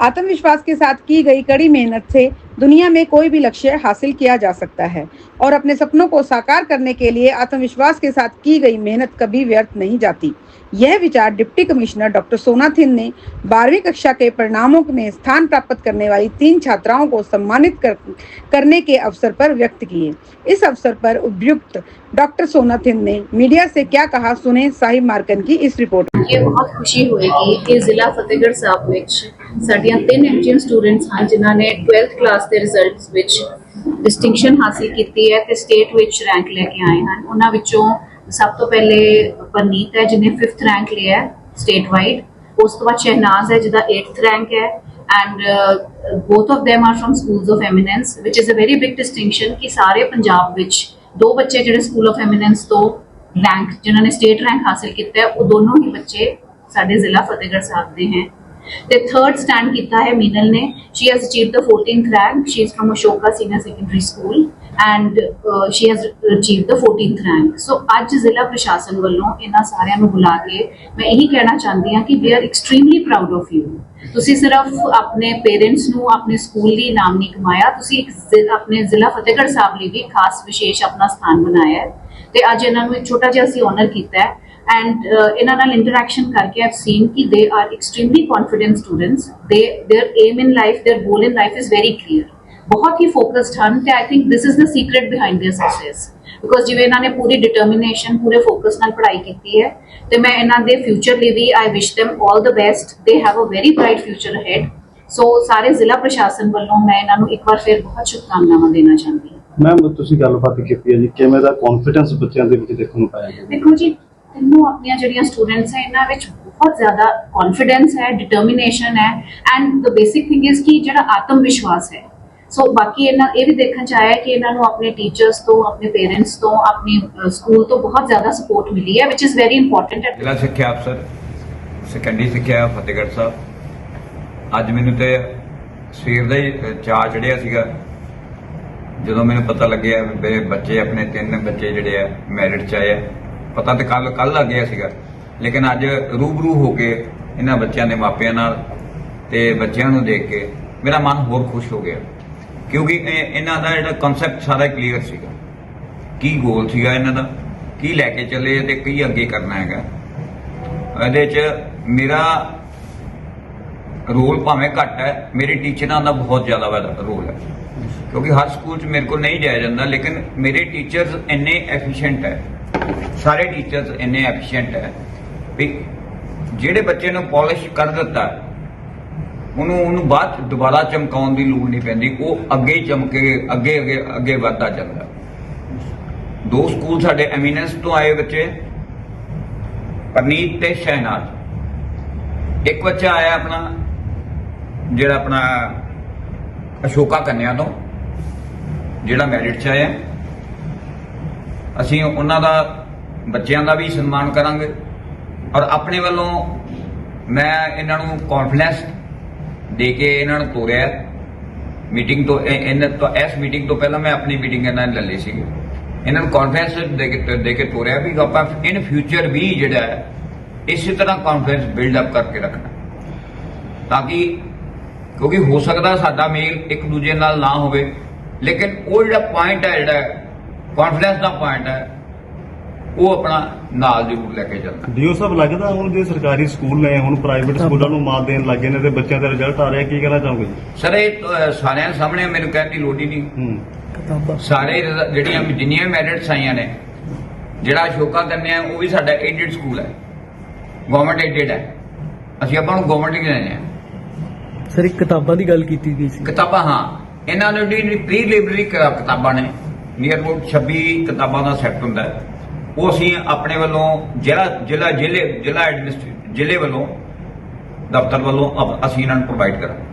आत्मविश्वास के साथ की गई कड़ी मेहनत से दुनिया में कोई भी लक्ष्य हासिल किया जा सकता है और अपने सपनों को साकार करने के लिए आत्मविश्वास के साथ की गई मेहनत कभी व्यर्थ नहीं जाती। यह विचार डिप्टी कमिश्नर डॉक्टर सोनाथिन ने बारहवीं कक्षा के परिणामों में स्थान प्राप्त करने वाली तीन छात्राओं को सम्मानित कर, करने के अवसर पर व्यक्त किए। इस अवसर पर उपयुक्त डॉक्टर सोनाथिन ने मीडिया से क्या कहा सुने साहिब मार्कन की इस रिपोर्ट। ये बहुत खुशी हुई कि जिला फतेहगढ़ साहब में ਸਾਡੀਆਂ ਤਿੰਨ ਇੰਡੀਅਨ ਸਟੂਡੈਂਟਸ ਹਨ ਜਿਨ੍ਹਾਂ ਨੇ 12th ਕਲਾਸ ਦੇ ਰਿਜ਼ਲਟਸ ਵਿੱਚ ਡਿਸਟਿੰਕਸ਼ਨ ਹਾਸਿਲ ਕੀਤੀ ਹੈ ਤੇ ਸਟੇਟ ਵਿੱਚ ਰੈਂਕ ਲੈ ਕੇ ਆਏ ਹਨ। ਉਹਨਾਂ ਵਿੱਚੋਂ ਸਭ ਤੋਂ ਪਹਿਲੇ ਪਰਨੀਤ ਹੈ, ਜਿਹਨੇ 5th ਰੈਂਕ ਲਿਆ ਹੈ ਸਟੇਟ ਵਾਈਡ ਉਸ ਤੋਂ ਬਾਅਦ ਸ਼ਹਿਨਾਜ਼ ਹੈ, ਜਿਹਦਾ 8th ਰੈਂਕ ਹੈ। And both of them are from schools of eminence, which is a very big distinction ਕਿ ਸਾਰੇ ਪੰਜਾਬ ਵਿੱਚ ਦੋ ਬੱਚੇ ਜਿਹੜੇ ਸਕੂਲ ਆਫ ਐਮੀਨੈਂਸ ਤੋਂ ਰੈਂਕ ਜਿਨ੍ਹਾਂ ਨੇ ਸਟੇਟ ਰੈਂਕ ਹਾਸਿਲ ਕੀਤਾ ਹੈ, ਉਹ ਦੋਨੋਂ ਹੀ ਬੱਚੇ ਸਾਡੇ ਜ਼ਿਲ੍ਹਾ ਫਤਿਹਗੜ੍ਹ ਸਾਹਿਬ ਦੇ ਹੈ। ਤੇ ਥਰਡ ਸਟੈਂਡ ਕੀਤਾ ਹੈ ਮੀਨਲ ਨੇ। She has achieved the 14th rank she is from Ashoka senior secondary school and she has achieved the 14th rank so ਅੱਜ ਜ਼ਿਲ੍ਹਾ ਪ੍ਰਸ਼ਾਸਨ ਵੱਲੋਂ ਇਹਨਾਂ ਸਾਰਿਆਂ ਨੂੰ ਬੁਲਾ ਕੇ ਮੈਂ ਇਹੀ ਕਹਿਣਾ ਚਾਹੁੰਦੀ ਹਾਂ ਕਿ we are extremely proud of you ਤੁਸੀਂ ਸਿਰਫ ਆਪਣੇ ਪੇਰੈਂਟਸ ਨੂੰ, ਆਪਣੇ ਸਕੂਲ ਲਈ ਨਾਮ ਨਹੀਂ ਕਮਾਇਆ। ਤੁਸੀਂ ਇੱਕ ਆਪਣੇ ਜ਼ਿਲ੍ਹਾ ਫਤਿਹਗੜ੍ਹ ਸਾਹਿਬ ਲਈ ਵੀ ਖਾਸ ਵਿਸ਼ੇਸ਼ ਆਪਣਾ ਸਥਾਨ ਬਣਾਇਆ ਹੈ। ਤੇ ਅੱਜ ਇਹਨਾਂ ਨੂੰ ਇੱਕ ਛੋਟਾ ਜਿਹਾ ਅਸੀਂ ਆਨਰ ਕੀਤਾ ਹੈ। ਐਂਡ ਇਹਨਾਂ ਨਾਲ ਇੰਟਰੈਕਸ਼ਨ ਕਰਕੇ ਆਈਵ ਸੀਨ ਕਿ they are extremely confident students they their aim in life their goal in life is very clear ਬਹੁਤ ਹੀ ਫੋਕਸਡ ਹਨ ਤੇ I think this is the secret behind their success because ਜਿਵੇਂ ਇਹਨਾਂ ਨੇ ਪੂਰੀ determination ਪੂਰੇ focus ਨਾਲ ਪੜ੍ਹਾਈ ਕੀਤੀ ਹੈ ਤੇ ਮੈਂ ਇਹਨਾਂ ਦੇ ਫਿਊਚਰ ਲਈ ਵੀ ਆਈ ਵਿਸ਼ them all the best they have a very bright future ahead ਸੋ ਸਾਰੇ ਜ਼ਿਲ੍ਹਾ ਪ੍ਰਸ਼ਾਸਨ ਵੱਲੋਂ ਮੈਂ ਇਹਨਾਂ ਨੂੰ ਇੱਕ ਵਾਰ ਫਿਰ ਬਹੁਤ ਸ਼ੁਭਕਾਮਨਾਵਾਂ ਦੇਣਾ ਚਾਹੁੰਦੀ ਹਾਂ ਮੈਮ ਤੁਸੀਂ ਗੱਲਬਾਤ ਕੀਤੀ ਹੈ ਜੀ ਕਿਵੇਂ ਦਾ ਕੌਨਫੀਡੈਂਸ ਬੱਚਿਆਂ ਦੇ ਵਿੱਚ ਦੇਖਣ ਨੂੰ ਪਾਇਆ ਗਿਆ ਦੇਖੋ ਜੀ ਤਿੰਨੋਂ ਆਪਣੀਆਂ ਜਿਹੜੀਆਂ ਸਟੂਡੈਂਟਸ ਹੈ, ਇਹਨਾਂ ਵਿੱਚ ਬਹੁਤ ਜ਼ਿਆਦਾ ਕੌਨਫੀਡੈਂਸ ਹੈ ਡਿਟਰਮੀਨੇਸ਼ਨ ਹੈ and the basic thing is ਕਿ ਜਿਹੜਾ ਆਤਮ ਵਿਸ਼ਵਾਸ ਹੈ। ਸੋ ਬਾਕੀ ਇਹਨਾਂ, ਇਹ ਵੀ ਦੇਖਣ ਚ ਆਇਆ ਕਿ ਇਹਨਾਂ ਨੂੰ ਆਪਣੇ ਟੀਚਰਸ ਤੋਂ, ਆਪਣੇ ਪੇਰੈਂਟਸ ਤੋਂ, ਆਪਣੇ ਸਕੂਲ ਤੋਂ ਬਹੁਤ ਜ਼ਿਆਦਾ ਸਪੋਰਟ ਮਿਲੀ ਹੈ ਵਿਚ ਇਜ਼ ਵੈਰੀ ਇੰਪੋਰਟੈਂਟ ਜ਼ਿਲ੍ਹਾ ਸਿੱਖਿਆ ਅਫਸਰ ਸੈਕੰਡਰੀ ਸਿੱਖਿਆ, ਫਤਿਹਗੜ੍ਹ ਸਾਹਿਬ। ਅੱਜ ਮੈਨੂੰ ਤੇ ਸਵੇਰ ਦਾ ਹੀ ਚਾਅ ਚੜਿਆ ਸੀਗਾ। ਜਦੋਂ ਮੈਨੂੰ ਪਤਾ ਲੱਗਿਆ ਮੇਰੇ ਬੱਚੇ, ਆਪਣੇ ਤਿੰਨ ਬੱਚੇ ਜਿਹੜੇ ਆ ਮੈਰਿਟ ਚ ਆਏ ਆ। ਪਤਾ ਤੇ ਕੱਲ ਕੱਲ ਲੱਗ ਗਿਆ ਸੀਗਾ। ਲੇਕਿਨ ਅੱਜ ਰੂਬਰੂ ਹੋ ਕੇ ਇਹਨਾਂ ਬੱਚਿਆਂ ਦੇ ਮਾਪਿਆਂ ਨਾਲ ਤੇ ਬੱਚਿਆਂ ਨੂੰ ਦੇਖ ਕੇ ਮੇਰਾ ਮਨ ਹੋਰ ਖੁਸ਼ ਹੋ ਗਿਆ। ਕਿਉਂਕਿ ਇਹ- ਇਹਨਾਂ ਦਾ ਜਿਹੜਾ ਕਨਸੈਪਟ ਸਾਰਾ ਕਲੀਅਰ ਸੀਗਾ। ਕੀ ਗੋਲ ਸੀਗਾ ਇਹਨਾਂ ਦਾ? ਕੀ ਲੈ ਕੇ ਚੱਲੇ ਤੇ ਕੀ ਅੱਗੇ ਕਰਨਾ ਹੈਗਾ? ਇਹਦੇ 'ਚ ਮੇਰਾ ਰੋਲ ਭਾਵੇਂ ਘੱਟ ਹੈ, ਮੇਰੇ ਟੀਚਰਾਂ ਦਾ ਬਹੁਤ ਜ਼ਿਆਦਾ ਵੱਡਾ ਰੋਲ ਹੈ। ਕਿਉਂਕਿ ਹਰ ਸਕੂਲ 'ਚ ਮੇਰੇ ਕੋਲ ਨਹੀਂ ਜਾਇਆ ਜਾਂਦਾ, ਲੇਕਿਨ ਮੇਰੇ ਟੀਚਰਸ ਇੰਨੇ ਐਫੀਸ਼ੀਐਂਟ ਹੈ। ਸਾਰੇ ਟੀਚਰਸ ਇੰਨੇ ਐਫੀਸ਼ੀਐਂਟ ਹੈ ਵੀ ਜਿਹੜੇ ਬੱਚੇ ਨੂੰ ਪਾਲਿਸ਼ ਕਰ ਦਿੱਤਾ, ਉਹਨੂੰ ਉਹਨੂੰ ਬਾਅਦ 'ਚ ਦੁਬਾਰਾ ਚਮਕਾਉਣ ਦੀ ਲੋੜ ਨਹੀਂ ਪੈਂਦੀ, ਉਹ ਅੱਗੇ ਹੀ ਚਮਕੇ, ਅੱਗੇ ਅੱਗੇ ਅੱਗੇ ਵੱਧਦਾ ਜਾਂਦਾ। ਦੋ ਸਕੂਲ ਸਾਡੇ ਐਮੀਨੈਂਸ ਤੋਂ ਆਏ ਬੱਚੇ, ਪਰਨੀਤ ਤੇ ਸ਼ਹਿਨਾਜ਼। ਇੱਕ ਬੱਚਾ ਆਇਆ ਆਪਣਾ, ਜਿਹੜਾ ਆਪਣਾ ਅਸ਼ੋਕਾ ਕੰਨਿਆ ਤੋਂ, ਜਿਹੜਾ ਮੈਰਿਟ ਚ ਆਇਆ। ਅਸੀਂ ਉਹਨਾਂ ਦਾ, ਬੱਚਿਆਂ ਦਾ ਵੀ ਸਨਮਾਨ ਕਰਾਂਗੇ। ਔਰ ਆਪਣੇ ਵੱਲੋਂ ਮੈਂ ਇਹਨਾਂ ਨੂੰ ਕੌਨਫੀਡੈਂਸ ਦੇ ਕੇ ਇਹਨਾਂ ਨੂੰ ਤੋਰਿਆ। ਮੀਟਿੰਗ ਤੋਂ ਇਹਨਾਂ ਤੋਂ, ਇਸ ਮੀਟਿੰਗ ਤੋਂ ਪਹਿਲਾਂ ਮੈਂ ਆਪਣੀ ਮੀਟਿੰਗ ਇਹਨਾਂ ਨਾਲ ਲੈ ਲਈ ਸੀ ਇਹਨਾਂ ਨੂੰ ਕੌਨਫੀਡੈਂਸ ਦੇ ਕੇ ਦੇ ਕੇ ਤੋਰਿਆ ਵੀ ਆਪਾਂ ਇਨ ਫਿਊਚਰ ਵੀ ਜਿਹੜਾ ਹੈ, ਇਸੇ ਤਰ੍ਹਾਂ ਕੌਨਫੀਡੈਂਸ ਬਿਲਡ ਅਪ ਕਰਕੇ ਰੱਖਣਾ। ਤਾਂ ਕਿ ਕਿਉਂਕਿ ਹੋ ਸਕਦਾ ਸਾਡਾ ਮੇਲ ਇੱਕ ਦੂਜੇ ਨਾਲ ਨਾ ਹੋਵੇ, ਲੇਕਿਨ ਉਹ ਜਿਹੜਾ ਪੁਆਇੰਟ ਹੈ ਜਿਹੜਾ ਕੌਨਫੀਡੈਂਸ ਦਾ ਪੁਆਇੰਟ ਹੈ ਉਹ ਆਪਣਾ ਨਾਲ ਜ਼ਰੂਰ ਲੈ ਕੇ ਚੱਲਣਾ ਡੀਓ ਸਾਹਿਬ ਲੱਗਦਾ ਹੁਣ ਜੇ ਸਰਕਾਰੀ ਸਕੂਲ ਨੇ ਹੁਣ ਪ੍ਰਾਈਵੇਟ ਸਕੂਲਾਂ ਨੂੰ ਮਾਤ ਦੇਣ ਲੱਗੇ ਨੇ ਤੇ ਬੱਚਿਆਂ ਦਾ ਰਿਜ਼ਲਟ ਆ ਰਿਹਾ ਕੀ ਕਹਿਣਾ ਚਾਹੋਗੇ? ਜੀ ਸਰ ਇਹ ਸਾਰਿਆਂ ਸਾਹਮਣੇ ਮੈਨੂੰ ਕਹਿਣ ਦੀ ਲੋੜ ਹੀ ਨਹੀਂ। ਹੂੰ। ਸਾਰੇ ਜਿਹੜੀਆਂ ਜਿੰਨੀਆਂ ਮੈਰਿਟਸ ਆਈਆਂ ਨੇ ਜਿਹੜਾ ਅਸ਼ੋਕਾ ਕੰਨਿਆ ਉਹ ਵੀ ਸਾਡਾ ਏਡਡ ਸਕੂਲ ਹੈ। ਗਵਰਨਮੈਂਟ ਏਡਡ ਹੈ। ਅਸੀਂ ਆਪਾਂ ਨੂੰ ਗਵਰਨਮੈਂਟ ਹੀ ਕਹਿੰਦੇ ਹਾਂ ਸਰ ਇੱਕ ਕਿਤਾਬਾਂ ਦੀ ਗੱਲ ਕੀਤੀ ਗਈ ਸੀ। ਕਿਤਾਬਾਂ ਹਾਂ। ਇਹਨਾਂ ਨੂੰ ਜਿਹੜੀ ਪ੍ਰੀ ਲਾਇਬ੍ਰੇਰੀ ਕਿਤਾਬਾਂ ਨੇ ਨੀਅਰ ਅਬਾਊਟ 26 ਕਿਤਾਬਾਂ ਦਾ ਸੈੱਟ ਹੁੰਦਾ ਹੈ। ਉਹ ਅਸੀਂ ਆਪਣੇ ਵੱਲੋਂ ਜ਼ਿਲ੍ਹਾ ਜ਼ਿਲ੍ਹਾ, ਜ਼ਿਲ੍ਹੇ, ਜ਼ਿਲ੍ਹਾ ਐਡਮਿਨਿਸਟ੍ਰੇਸ਼ਨ ਜ਼ਿਲ੍ਹੇ ਵੱਲੋਂ, ਦਫ਼ਤਰ ਵੱਲੋਂ ਅਪ- ਅਸੀਂ ਇਹਨਾਂ ਨੂੰ ਪ੍ਰੋਵਾਈਡ ਕਰਾਂਗੇ।